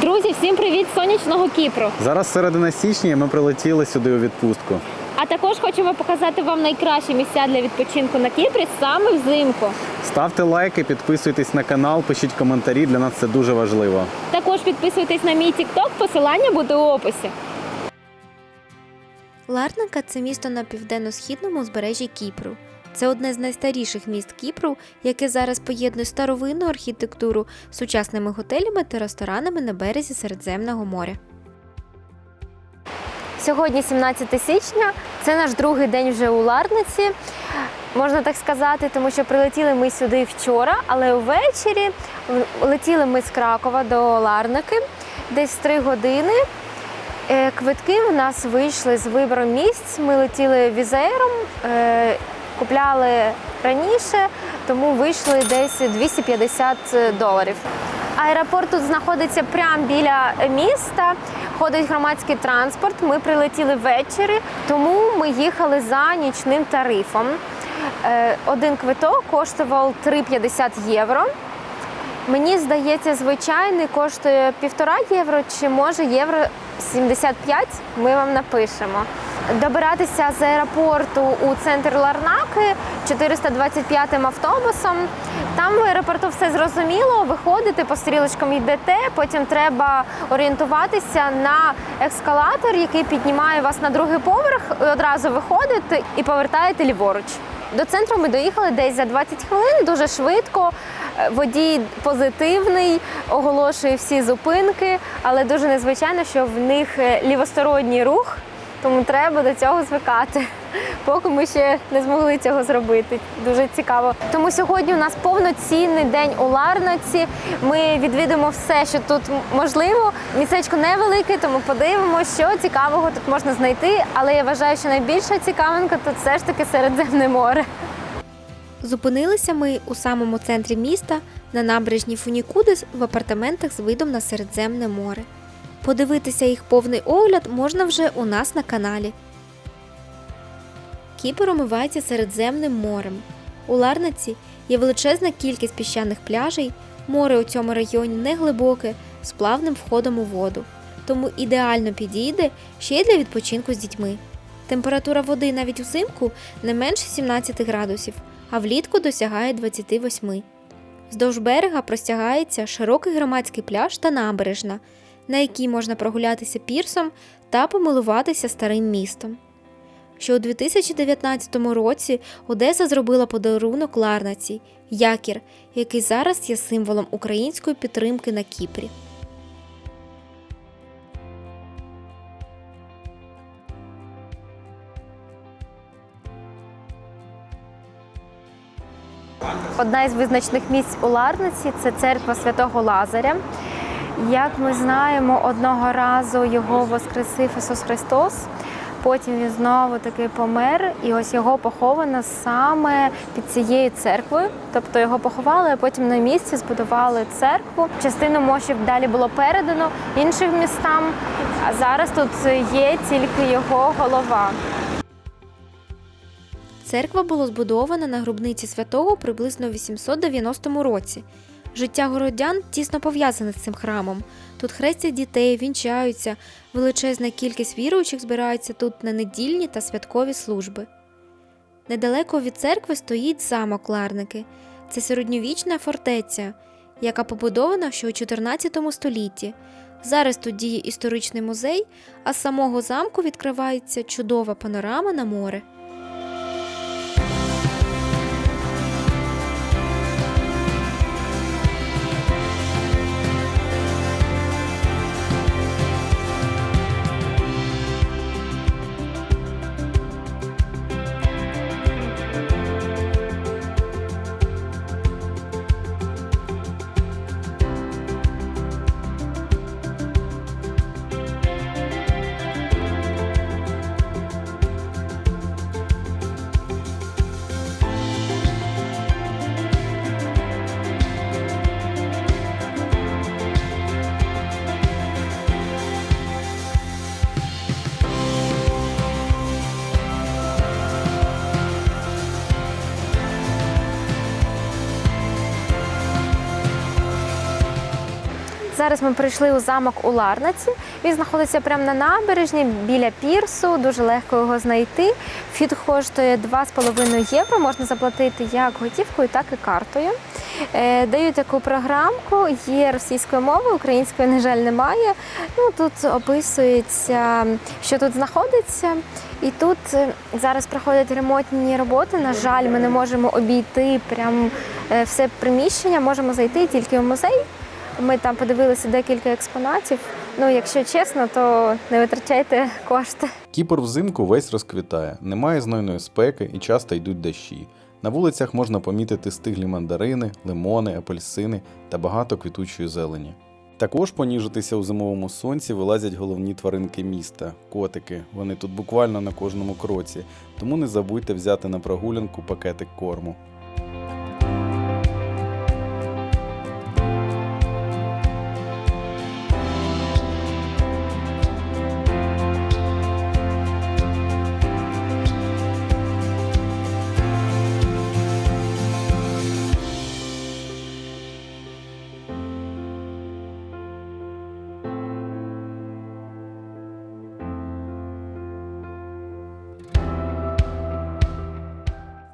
Друзі, всім привіт з сонячного Кіпру. Зараз середина січня і ми прилетіли сюди у відпустку. А також хочемо показати вам найкращі місця для відпочинку на Кіпрі саме взимку. Ставте лайки, підписуйтесь на канал, пишіть коментарі. Для нас це дуже важливо. Також підписуйтесь на мій TikTok, посилання буде у описі. Ларнака це місто на південно-східному узбережжі Кіпру. Це одне з найстаріших міст Кіпру, яке зараз поєднує старовинну архітектуру з сучасними готелями та ресторанами на березі Середземного моря. Сьогодні 17 січня. Це наш другий день вже у Ларниці, можна так сказати, тому що прилетіли ми сюди вчора, але увечері в- летіли ми з Кракова до Ларники десь 3 години. Е, Квитки в нас вийшли з вибором місць. Ми летіли візеєром, е, купляли раніше, тому вийшли десь 250 доларів. Аеропорт тут знаходиться прямо біля міста. Ходить громадський транспорт. Ми прилетіли ввечері, тому ми їхали за нічним тарифом. Е, Один квиток коштував 3,50 євро. Мені здається, звичайний коштує півтора євро чи може євро 75. Ми вам напишемо. Добиратися з аеропорту у центр Ларнаки 425 автобусом. Там в аеропорту все зрозуміло. Виходите по стрілочкам йдете. Потім треба орієнтуватися на ескалатор, який піднімає вас на другий поверх. і Одразу виходите і повертаєте ліворуч. До центру ми доїхали десь за 20 хвилин, дуже швидко. Е, Водій позитивний, оголошує всі зупинки, але дуже незвичайно, що в них е, лівосторонній рух, тому треба до цього звикати. Поки ми ще не змогли цього зробити. Дуже цікаво. Тому сьогодні у нас повноцінний день у Ларнаці. Ми відвідуємо все, що тут можливо. Містечко невелике, тому подивимося, що цікавого тут можна знайти. Але я вважаю, що найбільша цікавинка тут все ж таки Середземне море. Зупинилися ми у самому центрі міста на набережній Фунікудис в апартаментах з видом на Середземне море. Подивитися їх повний огляд можна вже у нас на каналі. Кіпр омивається Середземним морем. У Ларнаці є величезна кількість піщаних пляжей, море у цьому районі не глибоке, з плавним входом у воду, тому ідеально підійде ще й для відпочинку з дітьми. Температура води навіть взимку не менше 17 градусів, а влітку досягає 28. Вздовж берега простягається широкий громадський пляж та набережна, на якій можна прогулятися пірсом та помилуватися старим містом. Ще у 2019 році Одеса зробила подарунок Ларнаці якір, який зараз є символом української підтримки на Кіпрі. Одна із визначних місць у Ларниці це церква святого Лазаря. Як ми знаємо, одного разу його воскресив Ісус Христос. Потім він знову таки помер, і ось його поховано саме під цією церквою. Тобто його поховали, а потім на місці збудували церкву. Частину мощів далі було передано іншим містам. А зараз тут є тільки його голова. Церква була збудована на гробниці святого приблизно у 890 році. Життя городян тісно пов'язане з цим храмом. Тут хрестять дітей, вінчаються, величезна кількість віруючих збирається тут на недільні та святкові служби. Недалеко від церкви стоїть замок Ларники. Це середньовічна фортеця, яка побудована ще у 14 столітті. Зараз тут діє історичний музей, а з самого замку відкривається чудова панорама на море. Зараз ми прийшли у замок у Ларнаці. Він знаходиться прямо на набережні біля пірсу. Дуже легко його знайти. Вхід коштує 2,5 євро. Можна заплатити як готівкою, так і картою. Е, Даю таку програмку, є російською мовою, української, на жаль, немає. Ну, тут описується, що тут знаходиться. І тут е, зараз проходять ремонтні роботи. На жаль, ми не можемо обійти прям е, все приміщення, можемо зайти тільки в музей. Ми там подивилися декілька експонатів. Ну, якщо чесно, то не витрачайте кошти. Кіпр взимку весь розквітає, немає знойної спеки і часто йдуть дощі. На вулицях можна помітити стиглі мандарини, лимони, апельсини та багато квітучої зелені. Також поніжитися у зимовому сонці вилазять головні тваринки міста котики. Вони тут буквально на кожному кроці, тому не забудьте взяти на прогулянку пакетик корму.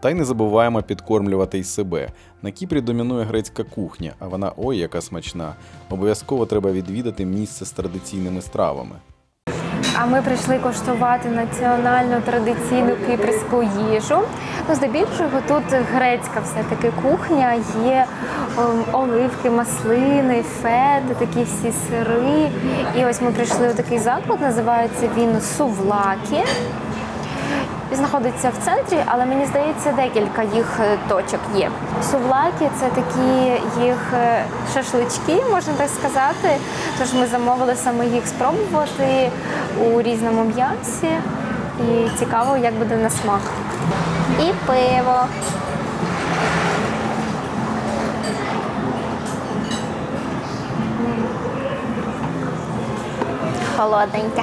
Та й не забуваємо підкормлювати й себе. На Кіпрі домінує грецька кухня, а вона ой яка смачна. Обов'язково треба відвідати місце з традиційними стравами. А ми прийшли коштувати національну традиційну кіпрську їжу. Ну, здебільшого тут грецька все-таки кухня, є ем, оливки, маслини, фети, такі всі сири. І ось ми прийшли у такий заклад, називається він Сувлакі. Знаходиться в центрі, але мені здається, декілька їх е, точок є. Сувлаки це такі їх е, шашлички, можна так сказати. Тож ми замовили саме їх спробувати у різному м'ясі. І цікаво, як буде на смак. І пиво. Холодненьке.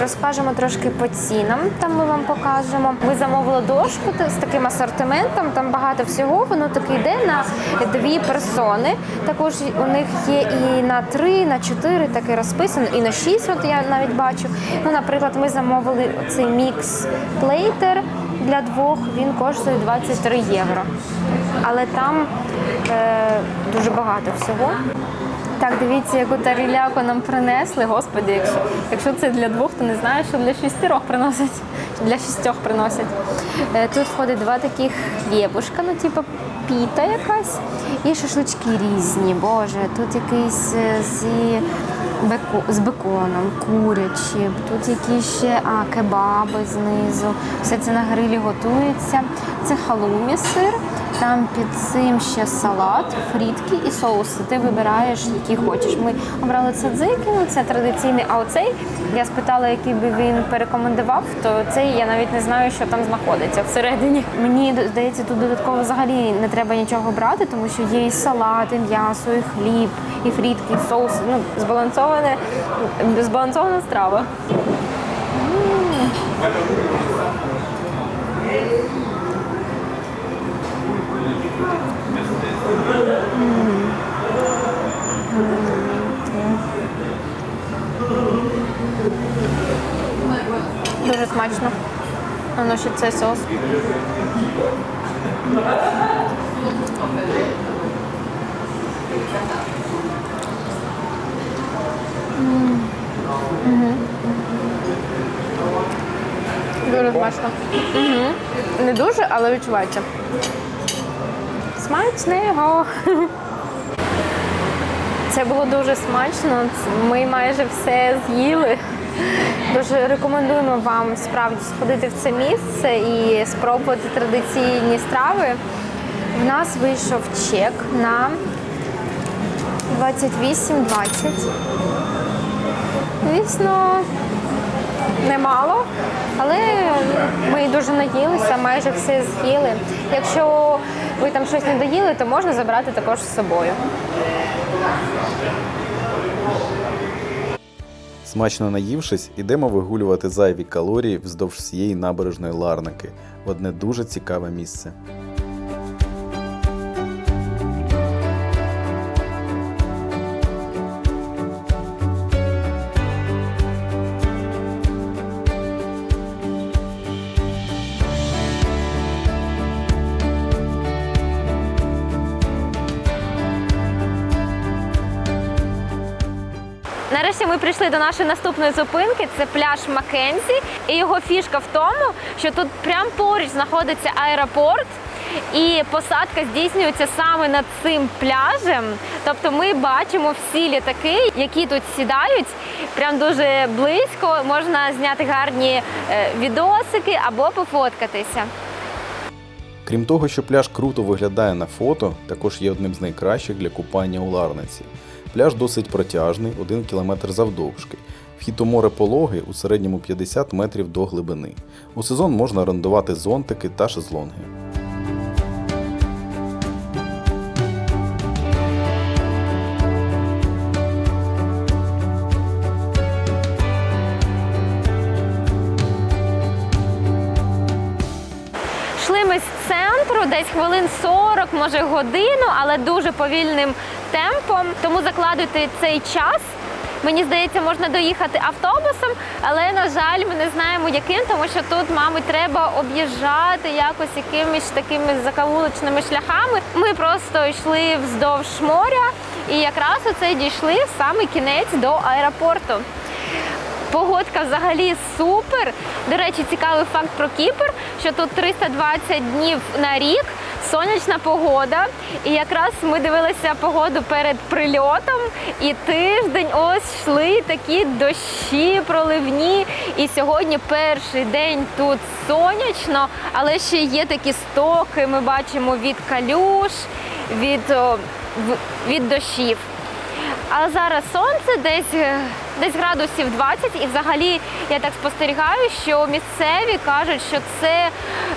Розкажемо трошки по цінам, там ми вам покажемо. Ми замовили дошку з таким асортиментом, там багато всього, воно таки йде на дві персони. Також у них є і на три, на чотири таке розписано, і на шість, от я навіть бачу. Ну, наприклад, ми замовили цей мікс плейтер для двох, він коштує 23 євро. Але там е, дуже багато всього. Так, дивіться, яку таріляку нам принесли. Господи, якщо, якщо це для двох, то не знаю, що для шістьох приносять. Для шістьох приносять. Е, Тут входить два таких хлібушка, ну типу піта якась, і шашлички різні. Боже, тут якийсь е, зі беко, з беконом, курячі, тут якісь ще а, кебаби знизу. Все це на грилі готується. Це халумі сир. Там під цим ще салат, фрітки і соуси. Ти вибираєш, які хочеш. Ми обрали цадзики, ну це традиційний. А оцей я спитала, який би він порекомендував, то цей я навіть не знаю, що там знаходиться всередині. Мені здається, тут додатково взагалі не треба нічого брати, тому що є і салат, і м'ясо, і хліб, і фрітки, і соус. Ну, збалансоване, збалансована страва. Смачно. Ну ще цей соус. Дуже смачно. Угу. Не дуже, але відчувається. Смачного! Це було дуже смачно. Ми майже все з'їли. Дуже рекомендуємо вам справді сходити в це місце і спробувати традиційні страви. В нас вийшов чек на 28,20. Звісно, немало, але ми дуже наїлися, майже все з'їли. Якщо ви там щось не доїли, то можна забрати також з собою. Смачно наївшись, ідемо вигулювати зайві калорії вздовж всієї набережної Ларники в одне дуже цікаве місце. Нарешті ми прийшли до нашої наступної зупинки. Це пляж Маккензі. І його фішка в тому, що тут прямо поруч знаходиться аеропорт. І посадка здійснюється саме над цим пляжем. Тобто ми бачимо всі літаки, які тут сідають. Прям дуже близько можна зняти гарні е, відосики або пофоткатися. Крім того, що пляж круто виглядає на фото, також є одним з найкращих для купання у Ларниці. Пляж досить протяжний, 1 км завдовжки. Вхід у море пологи у середньому 50 метрів до глибини. У сезон можна орендувати зонтики та шезлонги. Йшли ми з центру десь хвилин 40, може годину, але дуже повільним темпом. Тому закладуйте цей час. Мені здається, можна доїхати автобусом, але на жаль, ми не знаємо яким, тому що тут, мабуть, треба об'їжджати якось якимись такими закавулочними шляхами. Ми просто йшли вздовж моря і якраз оце дійшли в самий кінець до аеропорту. Погодка взагалі супер. До речі, цікавий факт про Кіпр, що тут 320 днів на рік, сонячна погода. І якраз ми дивилися погоду перед прильотом, і тиждень ось йшли такі дощі проливні. І сьогодні перший день тут сонячно, але ще є такі стоки. Ми бачимо від калюш, від, від дощів. А зараз сонце десь, е, десь градусів 20, і взагалі я так спостерігаю, що місцеві кажуть, що це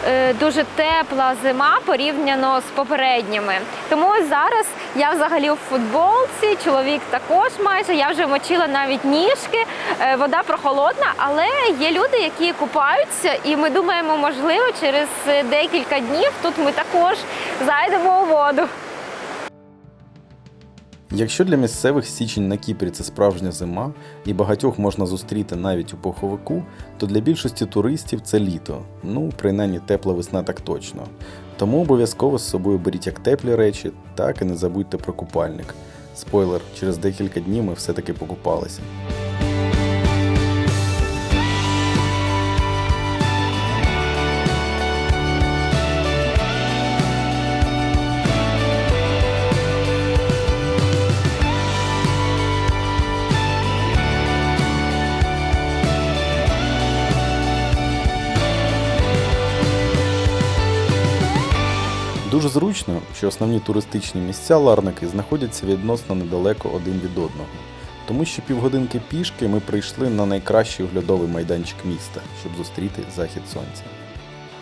е, дуже тепла зима порівняно з попередніми. Тому зараз я взагалі у футболці, чоловік також майже. Я вже мочила навіть ніжки, е, вода прохолодна, але є люди, які купаються, і ми думаємо, можливо, через е, декілька днів тут ми також зайдемо у воду. Якщо для місцевих січень на Кіпрі це справжня зима, і багатьох можна зустріти навіть у поховику, то для більшості туристів це літо. Ну, принаймні тепла весна так точно. Тому обов'язково з собою беріть як теплі речі, так і не забудьте про купальник. Спойлер, через декілька днів ми все-таки покупалися. Дуже зручно, що основні туристичні місця Ларники знаходяться відносно недалеко один від одного. Тому що півгодинки пішки ми прийшли на найкращий оглядовий майданчик міста, щоб зустріти захід сонця.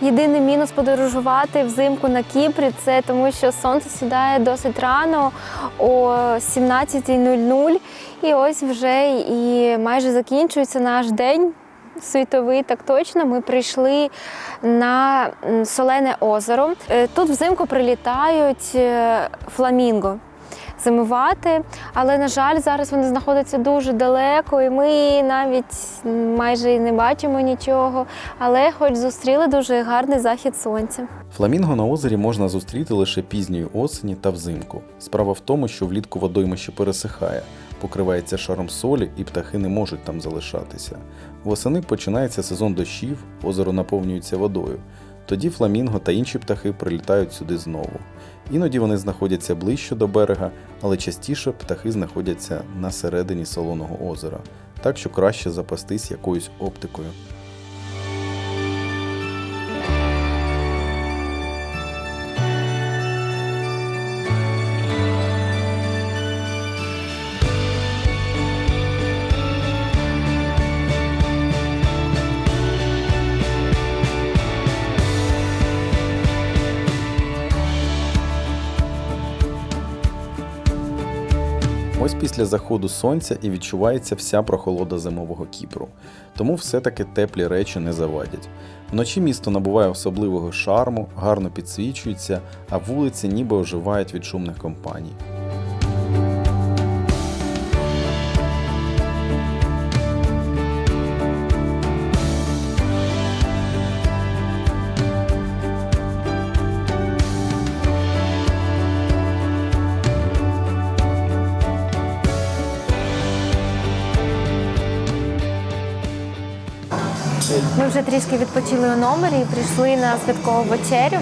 Єдиний мінус подорожувати взимку на Кіпрі це тому, що сонце сідає досить рано о 17.00. І ось вже і майже закінчується наш день. Світовий, так точно, ми прийшли на солене озеро. Е, Тут взимку прилітають е, фламінго зимувати, але на жаль, зараз вони знаходяться дуже далеко, і ми навіть майже і не бачимо нічого. Але хоч зустріли дуже гарний захід сонця. Фламінго на озері можна зустріти лише пізньої осені та взимку. Справа в тому, що влітку водоймище пересихає, покривається шаром солі і птахи не можуть там залишатися. Восени починається сезон дощів, озеро наповнюється водою. Тоді фламінго та інші птахи прилітають сюди знову. Іноді вони знаходяться ближче до берега, але частіше птахи знаходяться на середині солоного озера, так що краще запастись якоюсь оптикою. Після заходу сонця і відчувається вся прохолода зимового Кіпру. Тому все-таки теплі речі не завадять. Вночі місто набуває особливого шарму, гарно підсвічується, а вулиці ніби оживають від шумних компаній. Ми вже трішки відпочили у номері і прийшли на святкову вечерю.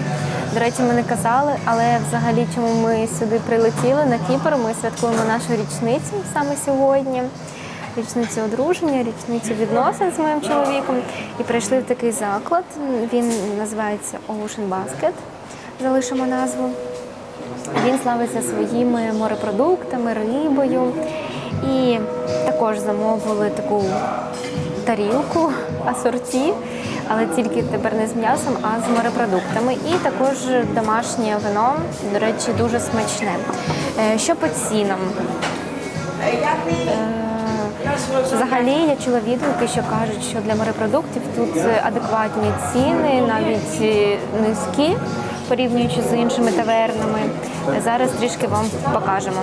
До речі, ми не казали, але взагалі, чому ми сюди прилетіли на Кіпр, ми святкуємо нашу річницю саме сьогодні. Річницю одруження, річницю відносин з моїм чоловіком. І прийшли в такий заклад. Він називається Ocean Basket. Залишимо назву. Він славиться своїми морепродуктами, рибою. І також замовили таку тарілку асорті, але тільки тепер не з м'ясом, а з морепродуктами. І також домашнє вино, до речі, дуже смачне. Е, Що по цінам? Е, Взагалі я чула відгуки, що кажуть, що для морепродуктів тут адекватні ціни, навіть е, низькі, порівнюючи з іншими тавернами. Зараз трішки вам покажемо.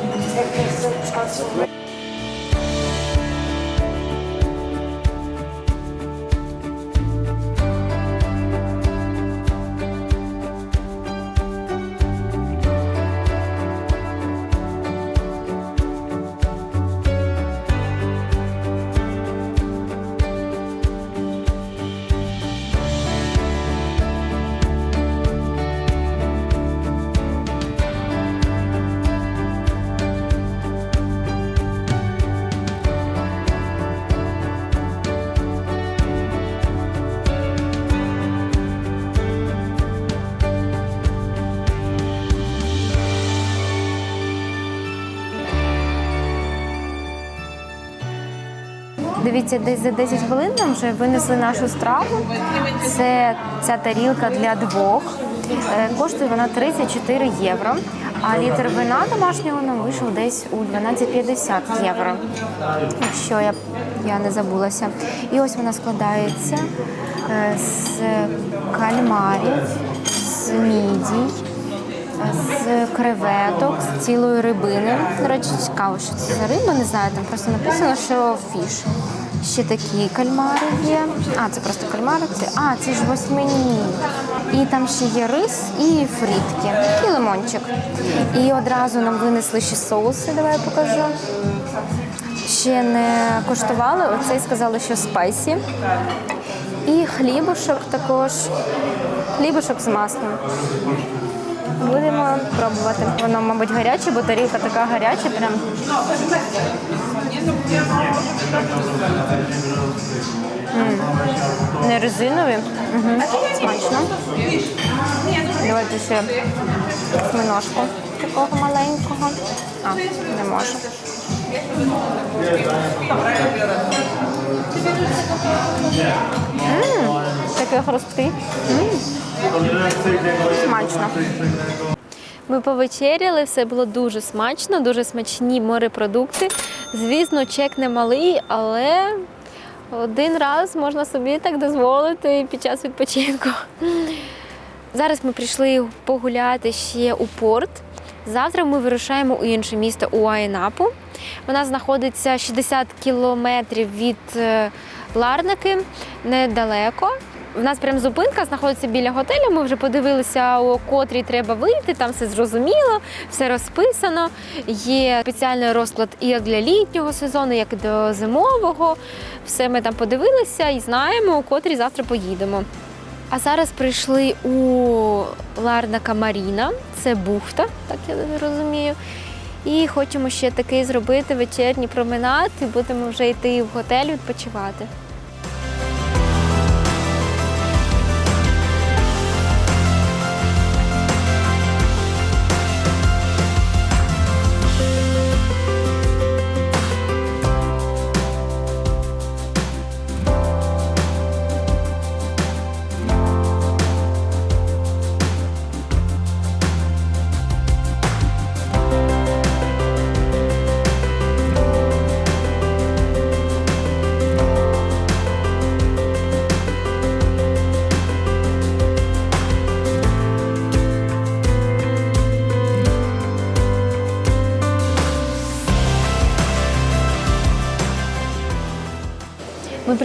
Дивіться, десь за 10 хвилин нам вже винесли нашу страву. Це ця тарілка для двох. Е, Коштує вона 34 євро. А літр вина домашнього нам вийшов десь у 12,50 євро. Якщо я, я не забулася. І ось вона складається е, з кальмарів, з мідій, з креветок, з цілої рибини. До речі, цікаво, що це за риба, не знаю, там просто написано, що фіш. Ще такі кальмари є. А, це просто кальмари. А, це ж восьмині. І там ще є рис і фрітки, і лимончик. І одразу нам винесли ще соуси, давай я покажу. Ще не коштували. Оцей сказали, що спайсі. І хлібушок також. Хлібушок з маслом. Будемо пробувати. Воно, мабуть, гаряче, бо тарілка така гаряча, прям. Не резинові. Угу. Смачно. Давайте ще сминожку такого маленького. А, не можу. М, Таке хрусткий. Смачно. Ми повечеряли, все було дуже смачно, дуже смачні морепродукти. Звісно, чек не малий, але один раз можна собі так дозволити під час відпочинку. Зараз ми прийшли погуляти ще у порт. Завтра ми вирушаємо у інше місто у Айнапу. Вона знаходиться 60 кілометрів від е, Ларнаки, недалеко. У нас прям зупинка знаходиться біля готелю. Ми вже подивилися, у котрій треба вийти. Там все зрозуміло, все розписано. Є спеціальний розклад і для літнього сезону, як і до зимового. Все ми там подивилися і знаємо, у котрій завтра поїдемо. А зараз прийшли у Ларнака Маріна, це бухта, так я розумію. І хочемо ще такий зробити вечірній променад, і будемо вже йти в готель відпочивати.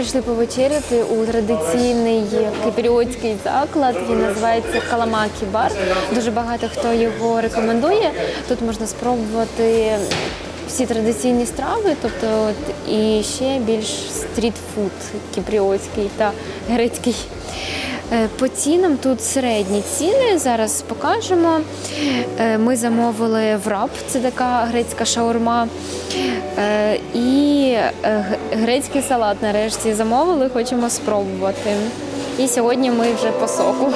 Прийшли повечеряти у традиційний кипріотський заклад. Він називається Каламакі бар. Дуже багато хто його рекомендує. Тут можна спробувати всі традиційні страви, тобто і ще більш стрітфуд кіпріотський та грецький. Е, По цінам тут середні ціни. Зараз покажемо. Е, Ми замовили враб, це така грецька шаурма. Е, І грецький салат нарешті замовили, хочемо спробувати. І сьогодні ми вже по соку.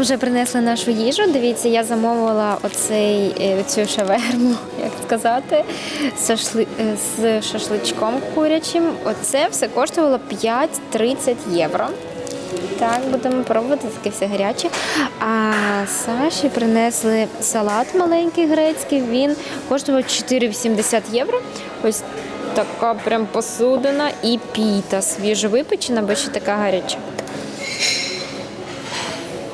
Нам вже принесли нашу їжу. Дивіться, я замовила оцей е, цю шаверму, як сказати, е, з шашличком курячим. Оце все коштувало 5-30 євро. Так, будемо пробувати таке все гаряче. А Саші принесли салат маленький грецький. Він коштував 4,80 євро. Ось така прям посудина і піта свіжовипечена, бо ще така гаряча.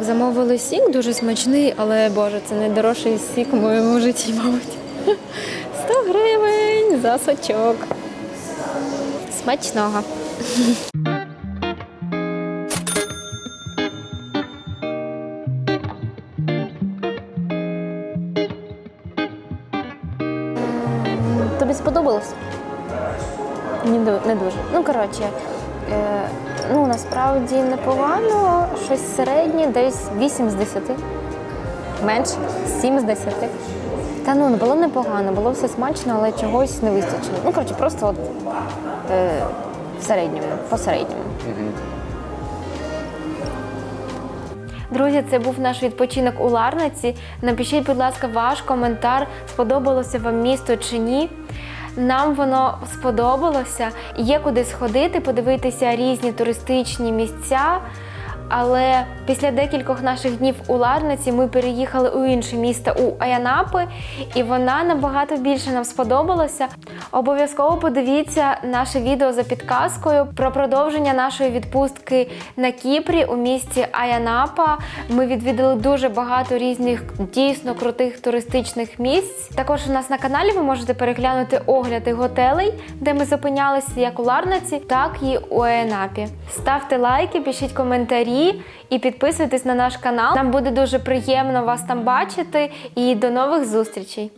Замовили сік, дуже смачний, але боже, це найдорожчий сік в моєму житті, мабуть. 100 гривень за сачок. Смачного. Тобі сподобалось? Не дуже. Ну, коротше, е, ну насправді непогано, щось середнє, десь 8 з 10. Менше 7 з 10. Та ну було непогано, було все смачно, але чогось не вистачило. Ну, коротше, просто от е, в середньому, по середньому. Друзі, це був наш відпочинок у Ларнаці. Напишіть, будь ласка, ваш коментар, сподобалося вам місто чи ні. Нам воно сподобалося. Є куди сходити, подивитися різні туристичні місця. Але після декількох наших днів у Ларнаці ми переїхали у інше місто у Аянапи, і вона набагато більше нам сподобалася. Обов'язково подивіться наше відео за підказкою про продовження нашої відпустки на Кіпрі у місті Аянапа. Ми відвідали дуже багато різних дійсно крутих туристичних місць. Також у нас на каналі ви можете переглянути огляди готелей, де ми зупинялися як у Ларнаці, так і у Аянапі. Ставте лайки, пишіть коментарі і підписуйтесь на наш канал. Нам буде дуже приємно вас там бачити. І до нових зустрічей!